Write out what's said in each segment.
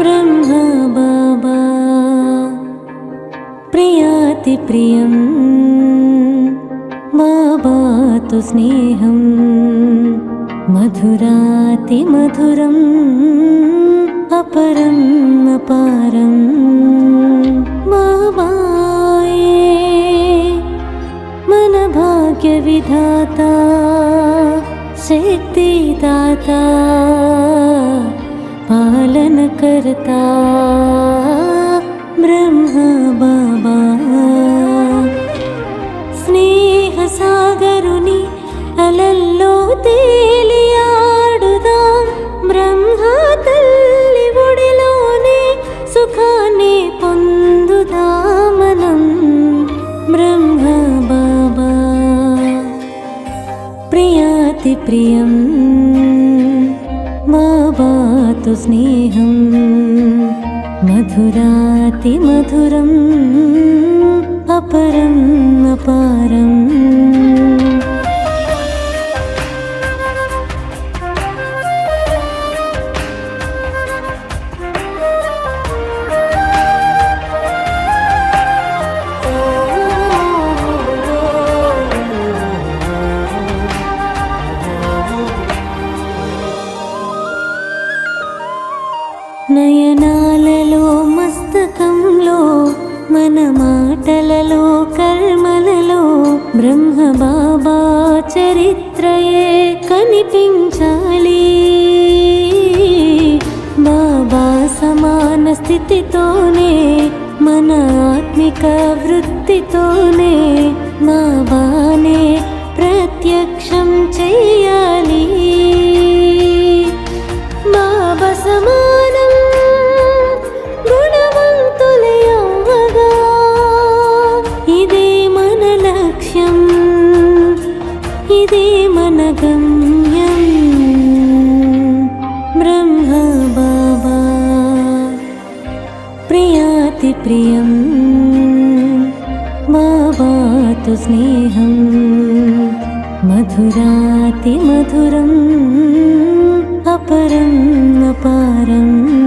ब्रह्मा बाबा। प्रियातिप्रियं बाबा तु स्नेहं मधुरातिमधुरम् अपरम् अपारम्। बाबाये मनभाग्यविधाता शक्तिदाता पालनकर्ता ब्रह्मा बाबा స్నేహసాగరుని అలల్లో తేలియాడుదాం బ్రహ్మ తల్లి ఒడిలోనే సుఖాన్ని పొందుదామనం బ్రహ్మ బాబా ప్రియాతి ప్రియం బాబాతు స్నేహం మధురాతి మధురం అపరం అపారం మన మాటలలో కర్మలలో బ్రహ్మ బాబా చరిత్రయే కనిపించాలి. బాబా సమాన స్థితితోనే మన ఆత్మిక వృత్తితోనే బాబానే ప్రత్యక్షం చేయ प्रियं। मातु स्नेहं। मधुरातिमधुरम् अपरम् अपारम्।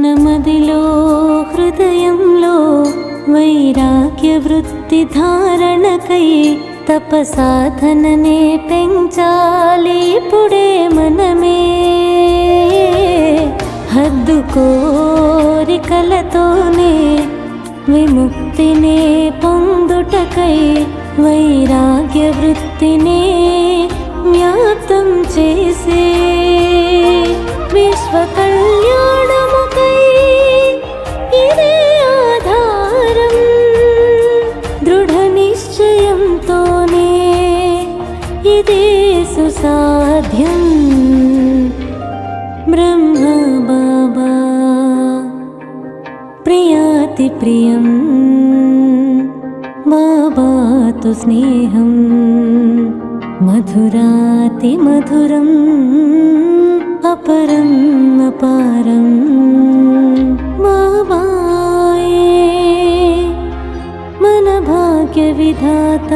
మనమదిలో హృదయంలో వైరాగ్య వృత్తి ధారణకై తపసాధననే పెంచాలి ఇప్పుడే మనమే. హద్దు కోరికలతోనే విముక్తినే పొందుటకై వైరాగ్య వృత్తినే జ్ఞాతం చేసే. విశ్వ సాధ్యం. బ్రహ్మ బాబా ప్రియాతి ప్రియం బాబాతు స్నేహం మధురాతి మధురం అపరం అపారం. బాబాయే మన భాగ్య విధాత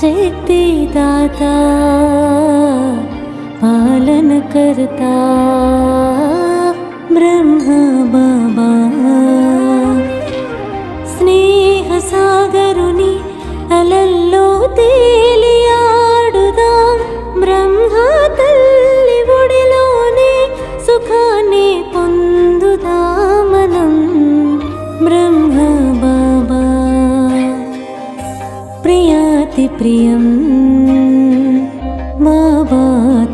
శక్తి శక్తిదాత పాలనకర్తా బ్రహ్మ బాబా స్నేహసాగరుని అలల్లో తేలియాడుదాం బ్రహ్మ తల్లి ఒడిలోనే సుఖాన్ని పొందుదామనం బ్రహ్మ బాబా ప్రియాతి ప్రియం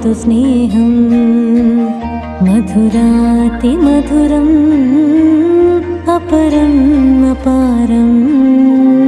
तु स्नेहं मधुराति मधुरम् अपरम् अपारम्।